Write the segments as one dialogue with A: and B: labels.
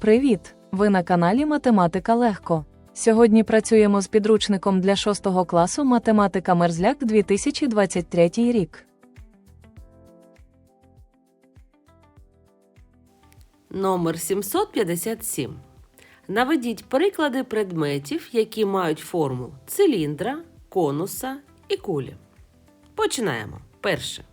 A: Привіт! Ви на каналі Математика Легко. Сьогодні працюємо з підручником для 6 класу Математика Мерзляк 2023 рік.
B: Номер 757. Наведіть приклади предметів, які мають форму циліндра, конуса і кулі. Починаємо. Перше.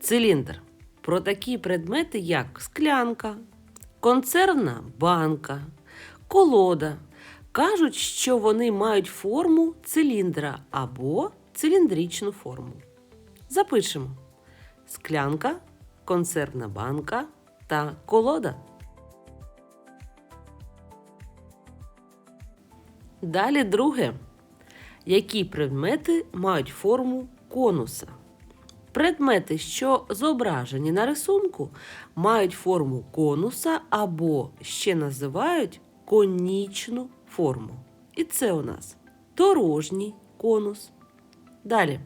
B: Циліндр. Про такі предмети, як склянка, консервна банка, колода. Кажуть, що вони мають форму циліндра або циліндричну форму. Запишемо: склянка, консервна банка та колода. Далі друге. Які предмети мають форму конуса? Предмети, що зображені на рисунку, мають форму конуса або ще називають конічну форму. І це у нас дорожній конус. Далі.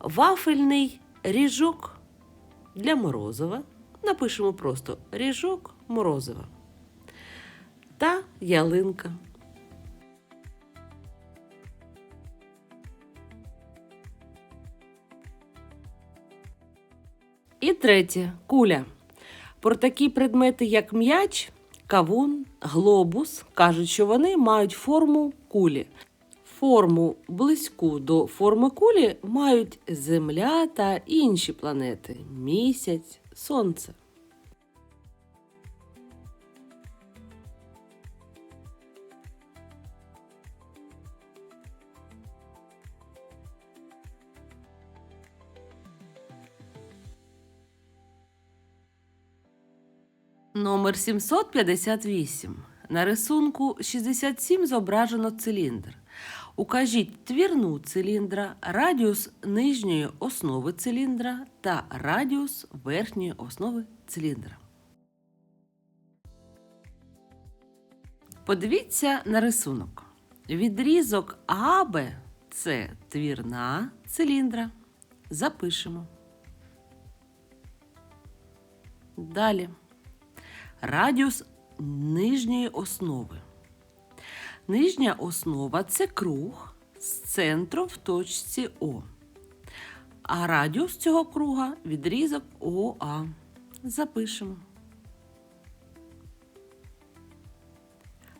B: Вафельний ріжок для морозива. Напишемо просто ріжок морозива. Та ялинка. І третє куля. Про такі предмети, як м'яч, кавун, глобус, кажуть, що вони мають форму кулі. Форму близьку до форми кулі мають Земля та інші планети місяць, сонце. Номер 758. На рисунку 67 зображено циліндр. Укажіть твірну циліндра, радіус нижньої основи циліндра та радіус верхньої основи циліндра. Подивіться на рисунок. Відрізок АБ це твірна циліндра. Запишемо. Далі радіус нижньої основи. Нижня основа це круг з центром в точці О. А радіус цього круга відрізок ОА. Запишемо.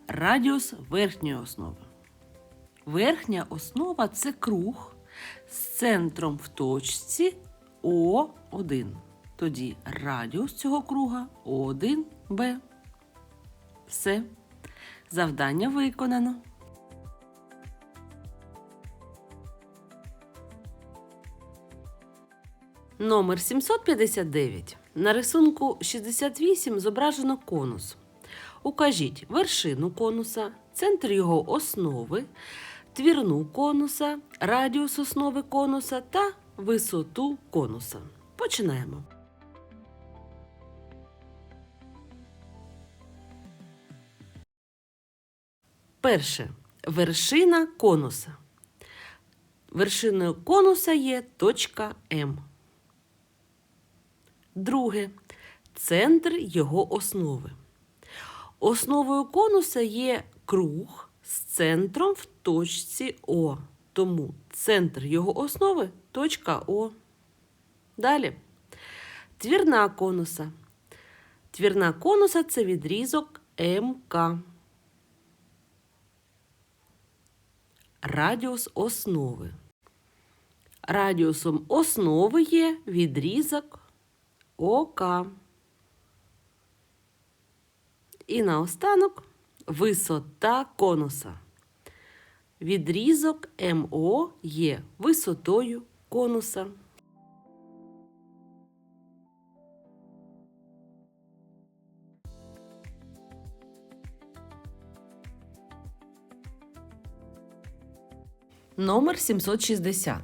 B: Радіус верхньої основи. Верхня основа це круг з центром в точці О1. Тоді радіус цього круга О1Б. Все. Завдання виконано. Номер 759. На рисунку 68 зображено конус. Укажіть вершину конуса, центр його основи, твірну конуса, радіус основи конуса та висоту конуса. Починаємо. Перше. Вершина конуса. Вершиною конуса є точка М. Друге. Центр його основи. Основою конуса є круг з центром в точці О. Тому центр його основи точка О. Далі. Твірна конуса. Твірна конуса це відрізок МК. Радіус основи. Радіусом основи є відрізок ОК. І наостанок висота конуса. Відрізок МО є висотою конуса. Номер 760.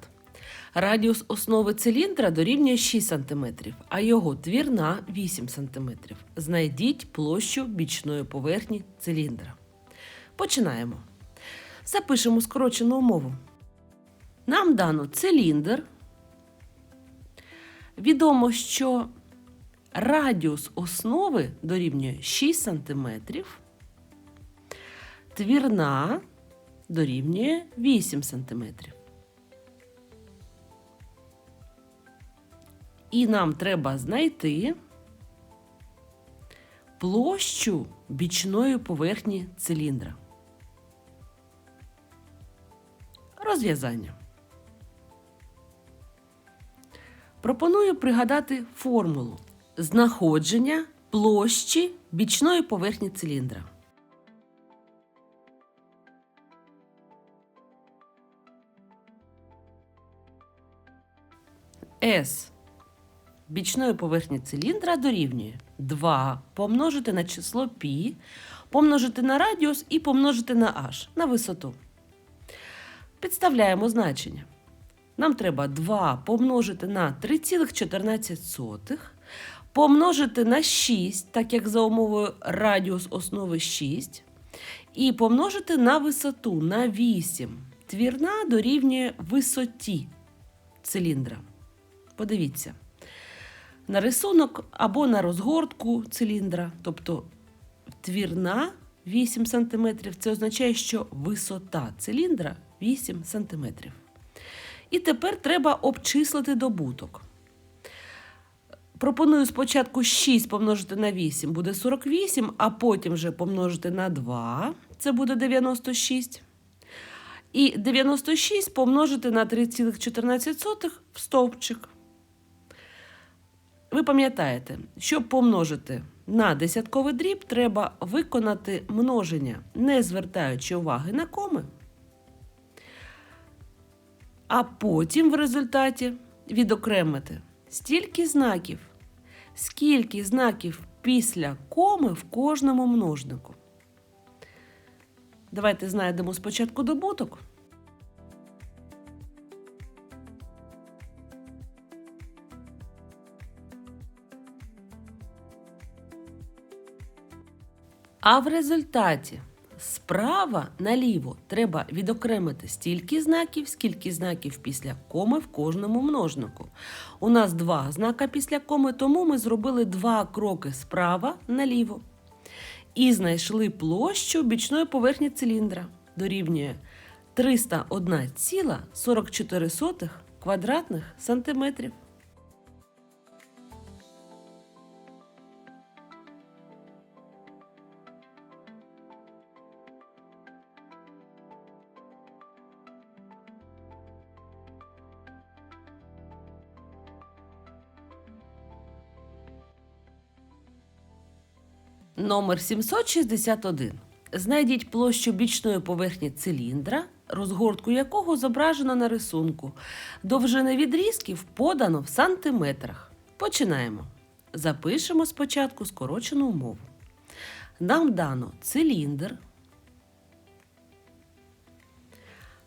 B: Радіус основи циліндра дорівнює 6 см, а його твірна 8 см. Знайдіть площу бічної поверхні циліндра. Починаємо. Запишемо скорочену умову. Нам дано циліндр. Відомо, що Радіус основи дорівнює 6 см. Твірна дорівнює 8 см. І нам треба знайти площу бічної поверхні циліндра. Розв'язання. Пропоную пригадати формулу знаходження площі бічної поверхні циліндра. S бічної поверхні циліндра дорівнює 2 помножити на число π, помножити на радіус і помножити на h на висоту. Підставляємо значення. Нам треба 2 помножити на 3,14, помножити на 6, так як за умовою радіус основи 6, і помножити на висоту на 8. Твірна дорівнює висоті циліндра. Подивіться. На рисунок або на розгортку циліндра, тобто твірна 8 см, це означає, що висота циліндра 8 см. І тепер треба обчислити добуток. Пропоную спочатку 6 помножити на 8 буде 48, а потім вже помножити на 2, це буде 96. І 96 помножити на 3,14 в стовпчик. Ви пам'ятаєте, щоб помножити на десятковий дріб, треба виконати множення, не звертаючи уваги на коми. А потім в результаті відокремити стільки знаків, скільки знаків після коми в кожному множнику. Давайте знайдемо спочатку добуток. А в результаті справа наліво треба відокремити стільки знаків, скільки знаків після коми в кожному множнику. У нас два знака після коми, тому ми зробили два кроки справа наліво. І знайшли площу бічної поверхні циліндра. Дорівнює 301,44 квадратних сантиметрів. Номер 761. Знайдіть площу бічної поверхні циліндра, розгортку якого зображено на рисунку. Довжини відрізків подано в сантиметрах. Починаємо. Запишемо спочатку скорочену умову. Нам дано циліндр.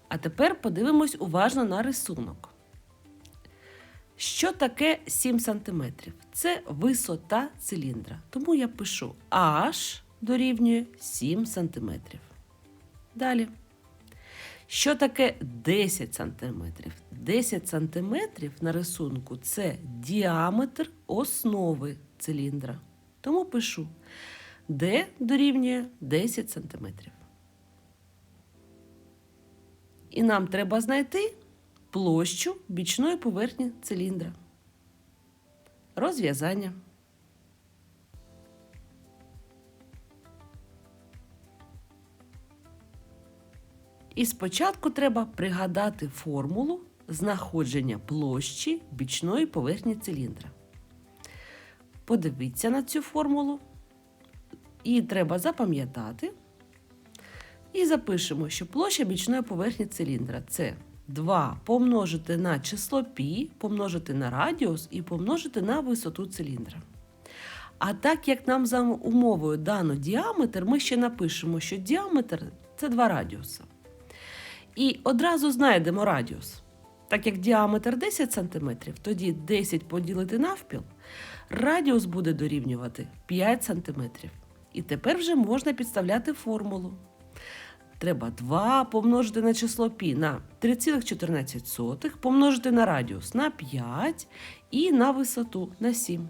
B: А тепер подивимось уважно на рисунок. Що таке 7 см? Це висота циліндра. Тому я пишу H дорівнює 7 см. Далі. Що таке 10 см? 10 см на рисунку це діаметр основи циліндра. Тому пишу D дорівнює 10 см. І нам треба знайти площу бічної поверхні циліндра. Розв'язання. І спочатку треба пригадати формулу знаходження площі бічної поверхні циліндра. Подивіться на цю формулу. І треба запам'ятати. І запишемо, що площа бічної поверхні циліндра це 2 помножити на число π, помножити на радіус і помножити на висоту циліндра. А так як нам за умовою дано діаметр, ми ще напишемо, що діаметр це 2 радіуса. І одразу знайдемо радіус. Так як діаметр 10 см, тоді 10 поділити навпіл, радіус буде дорівнювати 5 см. І тепер вже можна підставляти формулу. Треба 2 помножити на число π на 3,14, помножити на радіус на 5 і на висоту на 7.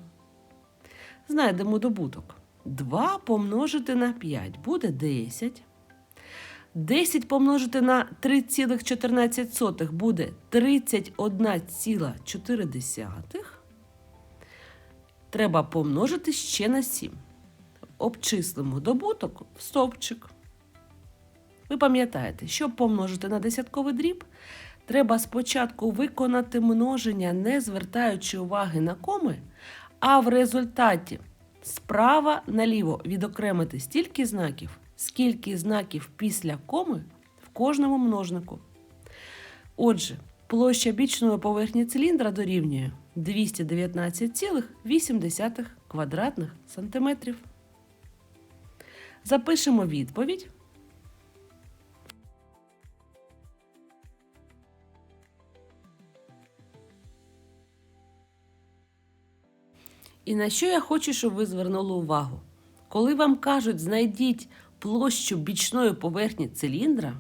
B: знайдемо добуток. 2 помножити на 5 буде 10. 10 помножити на 3,14 буде 31,4. Треба помножити ще на 7. Обчислимо добуток в стовпчик. Ви пам'ятаєте, щоб помножити на десятковий дріб, треба спочатку виконати множення, не звертаючи уваги на коми, а в результаті справа наліво відокремити стільки знаків, скільки знаків після коми в кожному множнику. Отже, площа бічної поверхні циліндра дорівнює 219,8 квадратних сантиметрів. Запишемо відповідь. І на що я хочу, щоб ви звернули увагу? Коли вам кажуть, знайдіть площу бічної поверхні циліндра,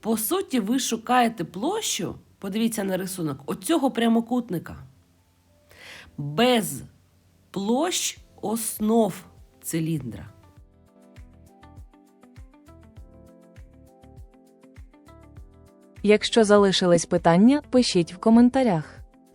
B: по суті, ви шукаєте площу, подивіться на рисунок, оцього прямокутника. Без площ основ циліндра.
A: Якщо залишились питання, пишіть в коментарях.